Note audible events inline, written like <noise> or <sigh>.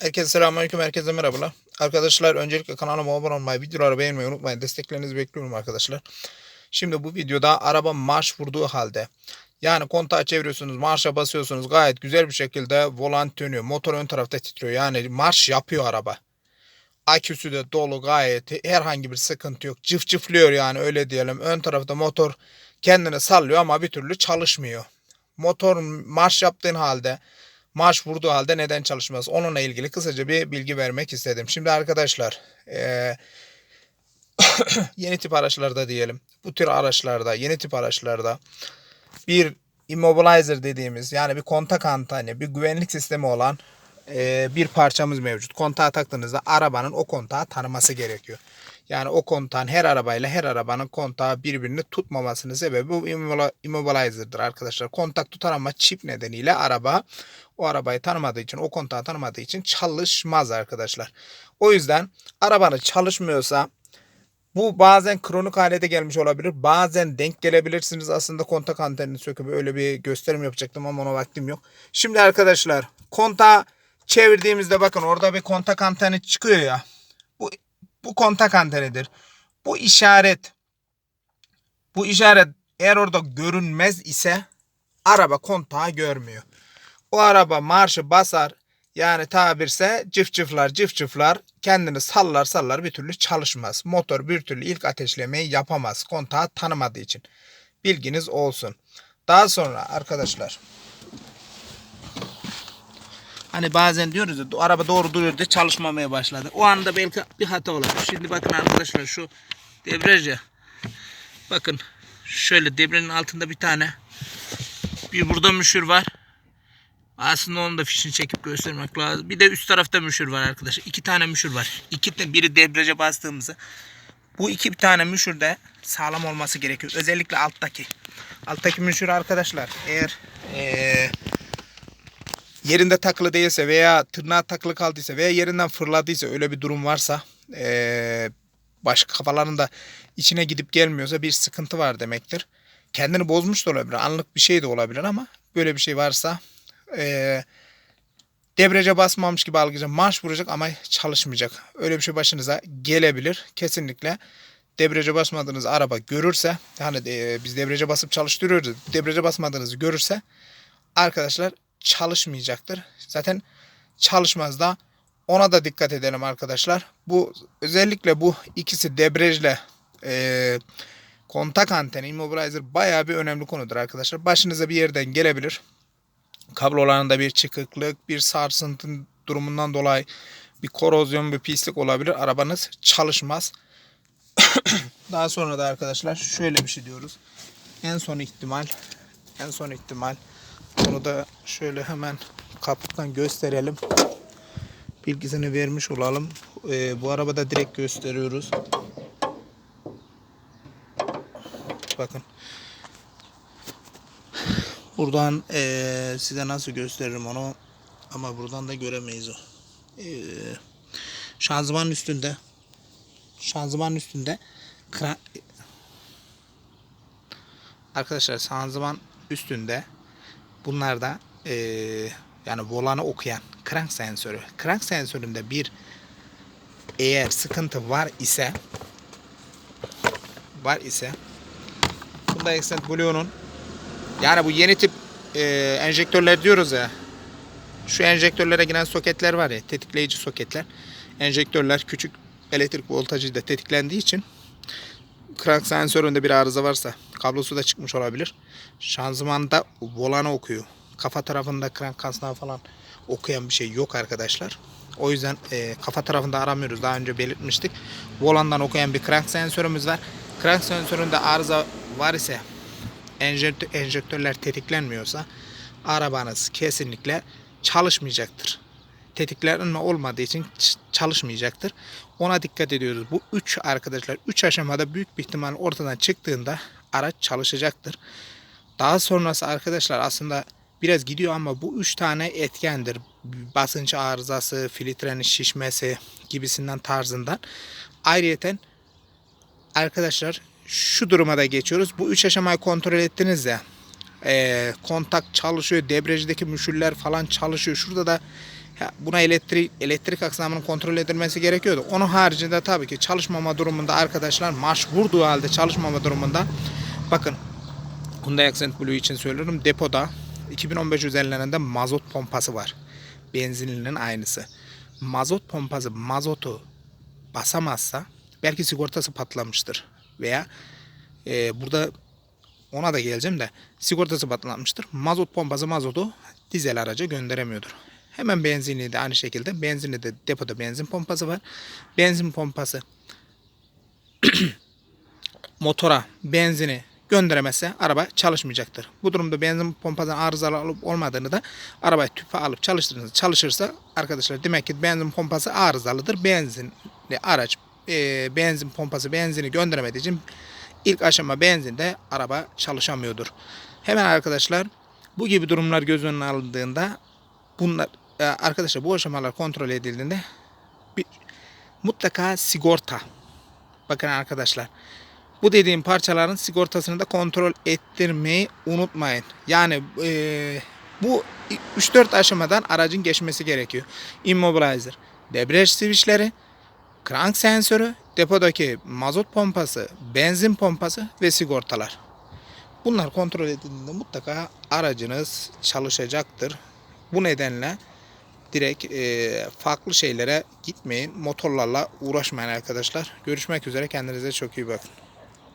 Herkese selamünaleyküm, herkese merhabalar. Arkadaşlar öncelikle kanalıma abone olmayı, videoları beğenmeyi unutmayın. Desteklerinizi bekliyorum arkadaşlar. Şimdi bu videoda araba marş vurduğu halde yani kontağı çeviriyorsunuz, marşa basıyorsunuz gayet güzel bir şekilde volan dönüyor. Motor ön tarafta titriyor. Yani marş yapıyor araba. Aküsü de dolu gayet herhangi bir sıkıntı yok. Cıf cıflıyor yani öyle diyelim. Ön tarafta motor kendini sallıyor ama bir türlü çalışmıyor. Motor marş yaptığın halde marş vurduğu halde neden çalışmaz? Onunla ilgili kısaca bir bilgi vermek istedim. Şimdi arkadaşlar eee, <coughs> yeni tip araçlarda diyelim. Bu tür araçlarda, yeni tip araçlarda bir immobilizer dediğimiz yani bir kontak anteni, bir güvenlik sistemi olan eee, bir parçamız mevcut. Kontağa taktığınızda arabanın o kontağı tanıması gerekiyor. Yani o kontağın her arabayla her arabanın kontağı birbirini tutmamasının sebebi bu immobilizer'dır arkadaşlar. Kontak tutar ama çip nedeniyle araba o arabayı tanımadığı için, o kontağı tanımadığı için çalışmaz arkadaşlar. O yüzden arabanız çalışmıyorsa bu bazen kronik hale de gelmiş olabilir. Bazen denk gelebilirsiniz. Aslında kontak antenini söküp öyle bir gösterim yapacaktım ama ona vaktim yok. Şimdi arkadaşlar kontağı çevirdiğimizde bakın orada bir kontak anteni çıkıyor ya. Bu, bu kontak antenidir. Bu işaret bu işaret eğer orada görünmez ise araba kontağı görmüyor. O araba marşı basar yani tabirse cıf cıflar cıf cıflar kendini sallar sallar bir türlü çalışmaz. Motor bir türlü ilk ateşlemeyi yapamaz kontağı tanımadığı için. Bilginiz olsun. Daha sonra arkadaşlar Hani bazen diyoruz ya araba doğru duruyor da çalışmamaya başladı. O anda belki bir hata olabilir. Şimdi bakın arkadaşlar şu debriyaj ya. Bakın şöyle debriyajın altında bir tane bir burada müşür var. Aslında onun da fişini çekip göstermek lazım. Bir de üst tarafta müşür var arkadaşlar. İki tane müşür var. İki de biri debriyaja bastığımızda bu iki tane müşür de sağlam olması gerekiyor. Özellikle alttaki. Alttaki müşür arkadaşlar eğer eee, yerinde takılı değilse veya tırnağı takılı kaldıysa veya yerinden fırladıysa öyle bir durum varsa eee başka kafalarında içine gidip gelmiyorsa bir sıkıntı var demektir. Kendini bozmuş da olabilir. Anlık bir şey de olabilir ama böyle bir şey varsa eee debriyaja basmamış gibi algılayacak. Marş vuracak ama çalışmayacak. Öyle bir şey başınıza gelebilir. Kesinlikle debriyaja basmadığınız araba görürse yani e, biz debriyaja basıp çalıştırıyoruz. Debriyaja basmadığınızı görürse arkadaşlar çalışmayacaktır. Zaten çalışmaz da ona da dikkat edelim arkadaşlar. Bu özellikle bu ikisi debriyajla e, kontak anteni immobilizer bayağı bir önemli konudur arkadaşlar. Başınıza bir yerden gelebilir kablolarında bir çıkıklık, bir sarsıntı durumundan dolayı bir korozyon, bir pislik olabilir. Arabanız çalışmaz. <coughs> Daha sonra da arkadaşlar şöyle bir şey diyoruz. En son ihtimal, en son ihtimal bunu da şöyle hemen kaputtan gösterelim. Bilgisini vermiş olalım. Ee, bu arabada direkt gösteriyoruz. Bakın. Buradan eee, size nasıl gösteririm onu ama buradan da göremeyiz o. Eee şanzımanın üstünde şanzımanın üstünde arkadaşlar şanzıman üstünde bunlarda eee, yani volanı okuyan crank sensörü crank sensöründe bir eğer sıkıntı var ise var ise bunda Accent Blue'nun yani bu yeni tip e, enjektörler diyoruz ya. Şu enjektörlere giren soketler var ya, tetikleyici soketler. Enjektörler küçük elektrik voltajı da tetiklendiği için crank sensöründe bir arıza varsa kablosu da çıkmış olabilir. Şanzımanda volanı okuyor. Kafa tarafında crank kasnağı falan okuyan bir şey yok arkadaşlar. O yüzden e, kafa tarafında aramıyoruz. Daha önce belirtmiştik. Volandan okuyan bir crank sensörümüz var. Crank sensöründe arıza var ise enjektör, enjektörler tetiklenmiyorsa arabanız kesinlikle çalışmayacaktır. Tetiklenme olmadığı için çalışmayacaktır. Ona dikkat ediyoruz. Bu üç arkadaşlar üç aşamada büyük bir ihtimal ortadan çıktığında araç çalışacaktır. Daha sonrası arkadaşlar aslında biraz gidiyor ama bu üç tane etkendir. Basınç arızası, filtrenin şişmesi gibisinden tarzından. Ayrıyeten arkadaşlar şu duruma da geçiyoruz. Bu üç aşamayı kontrol ettiniz ya. Ee, kontak çalışıyor. Debriyajdaki müşürler falan çalışıyor. Şurada da Ya buna elektrik elektrik aksamının kontrol edilmesi gerekiyordu. Onun haricinde tabii ki çalışmama durumunda arkadaşlar marş vurduğu halde çalışmama durumunda bakın Hyundai Accent Blue için söylüyorum depoda 2015 üzerlerinde mazot pompası var. Benzinlinin aynısı. Mazot pompası mazotu basamazsa belki sigortası patlamıştır. Veya e, burada ona da geleceğim de sigortası patlamıştır. Mazot pompası mazotu dizel araca gönderemiyordur. Hemen benzinliği de aynı şekilde. Benzinli de depoda benzin pompası var. Benzin pompası <clears throat> motora benzini gönderemezse araba çalışmayacaktır. Bu durumda benzin pompasının arızalı olup olmadığını da arabayı tüpe alıp çalıştırınız. Çalışırsa arkadaşlar demek ki benzin pompası arızalıdır. Benzinli araç e, benzin pompası benzini gönderemediği için ilk aşama benzinde araba çalışamıyordur. Hemen arkadaşlar bu gibi durumlar göz önüne alındığında bunlar e, arkadaşlar bu aşamalar kontrol edildiğinde bir, mutlaka sigorta bakın arkadaşlar bu dediğim parçaların sigortasını da kontrol ettirmeyi unutmayın. Yani e, bu 3-4 aşamadan aracın geçmesi gerekiyor. Immobilizer, debriyaj switchleri, crank sensörü, depodaki mazot pompası, benzin pompası ve sigortalar. Bunlar kontrol edildiğinde mutlaka aracınız çalışacaktır. Bu nedenle direkt e, farklı şeylere gitmeyin. Motorlarla uğraşmayın arkadaşlar. Görüşmek üzere. Kendinize çok iyi bakın.